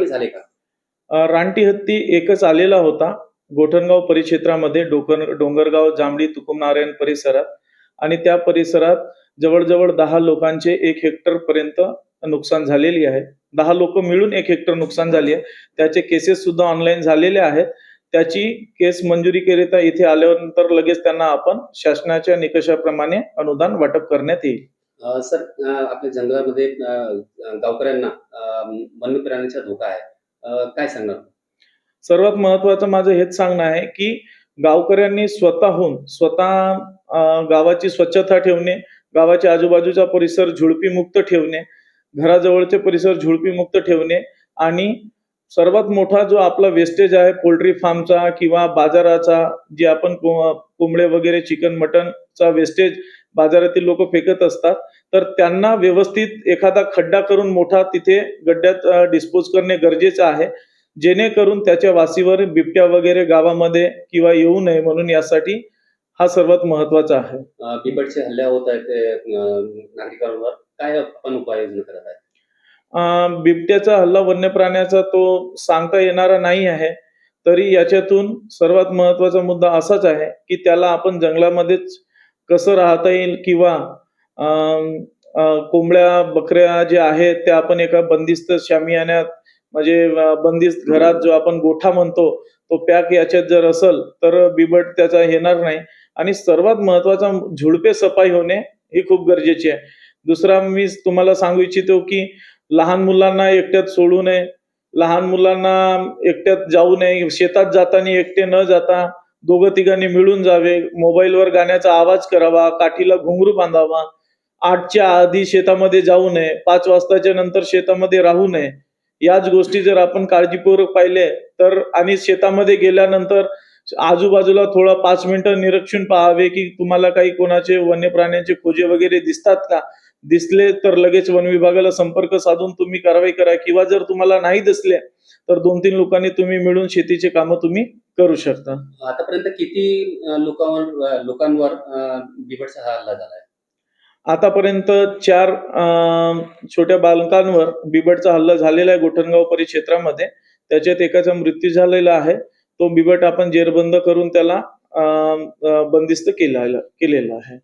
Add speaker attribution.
Speaker 1: झाले का?
Speaker 2: रानटी हत्ती एकच आलेला होता गोठणगाव परिक्षेत्रामध्ये डोकर डोंगरगाव जांभळी तुकुमनारायण परिसरात. आणि त्या परिसरात जवळजवळ दहा लोकांचे एक हेक्टर पर्यंत नुकसान झालेली आहे. दहा लोक मिळून एक हेक्टर नुकसान झाली आहे. त्याचे केसेस सुद्धा ऑनलाईन झालेले आहेत. त्याची केस मंजुरीकरिता इथे आल्यानंतर लगेच त्यांना आपण शासनाच्या निकषाप्रमाणे अनुदान वाटप करण्यात येईल.
Speaker 1: सर आपल्या जंगलामध्ये गावकऱ्यांना वन्य प्राण्यांचा धोका आहे. काय सांगणार?
Speaker 2: सर्वात महत्वाचं माझं हेच सांगणं आहे की गावकऱ्यांनी स्वतःहून स्वतः गावाची स्वच्छता ठेवणे गावाच्या आजूबाजूचा परिसर झुडपीमुक्त ठेवणे घराजवळचे परिसर झुडपीमुक्त ठेवणे आणि सर्वात मोठा जो आपला वेस्टेज आहे पोल्ट्री फार्मचा किंवा बाजाराचा जे आपण कोंबडे वगैरे चिकन मटनचा वेस्टेज बाजारातील लोक फेकत असतात तर त्यांना व्यवस्थित एखादा खड्डा करून मोठा तिथे गड्ड्यात डिस्पोज करणे गरजेचं आहे. जेणेकरून त्याच्या वासीवर बिबट्या वगैरे गावामध्ये किंवा येऊ नये म्हणून यासाठी हा सर्वात महत्त्वाचा आहे.
Speaker 1: बिबटचे हल्ले होत आहेत नागरिकांवर. काय आपण उपाययोजना करत आहे
Speaker 2: बिबट्याचा हल्ला वन्य प्राण्याचा तो सांगता येणारा नाही आहे. तरी याच्यातून सर्वात महत्त्वाचा मुद्दा असाच आहे की त्याला आपण जंगलामध्येच कसं राहता येईल किंवा कोंबड्या बकऱ्या ज्या आहेत त्या आपण एका बंदिस्त शामियान्यात म्हणजे बंदिस्त घरात जो आपण गोठा म्हणतो तो पॅक याच्यात जर असेल तर बिबट त्याचा येणार नाही. आणि सर्वात महत्त्वाचा झुडपे सफाई होणे ही खूप गरजेची आहे. दुसरा मी तुम्हाला सांगू इच्छितो की लहान मुलांना एकट्यात सोडू नये. लहान मुलांना एकट्यात जाऊ नये. शेतात जाताना एकटे न जाता दोघं तिघांनी मिळून जावे. मोबाईलवर गाण्याचा आवाज करावा. काठीला घुंगरू बांधावा. आठच्या आधी शेतामध्ये जाऊ नये. पाच वाजताच्या नंतर शेतामध्ये राहू नये. याच गोष्टी जर आपण काळजीपूर्वक पाहिले तर आणि शेतामध्ये गेल्यानंतर आजूबाजूला थोडा पाच मिनिटं निरीक्षण पाहावे की तुम्हाला काही कोणाचे वन्य प्राण्यांचे खोजे वगैरे दिसतात का? दिसले तर लगेच वन विभागाला संपर्क साधून तुम्ही कारवाई करा. किंवा जर तुम्हाला नाही दिसले तर दोन तीन लोकांनी तुम्ही मिळून शेतीचे कामं तुम्ही करू शकता.
Speaker 1: आतापर्यंत किती लोकांवर लोकांवर बिबटचा हा हल्ला झाला आहे
Speaker 2: आतापर्यंत चार छोट्या बालकांवर बिबटचा हल्ला झालेला आहे गोठणगाव परिक्षेत्रामध्ये. त्याच्यात एकाचा मृत्यू झालेला आहे. तो बिबट आपण जेरबंद करून त्याला बंदिस्त केलेला आहे.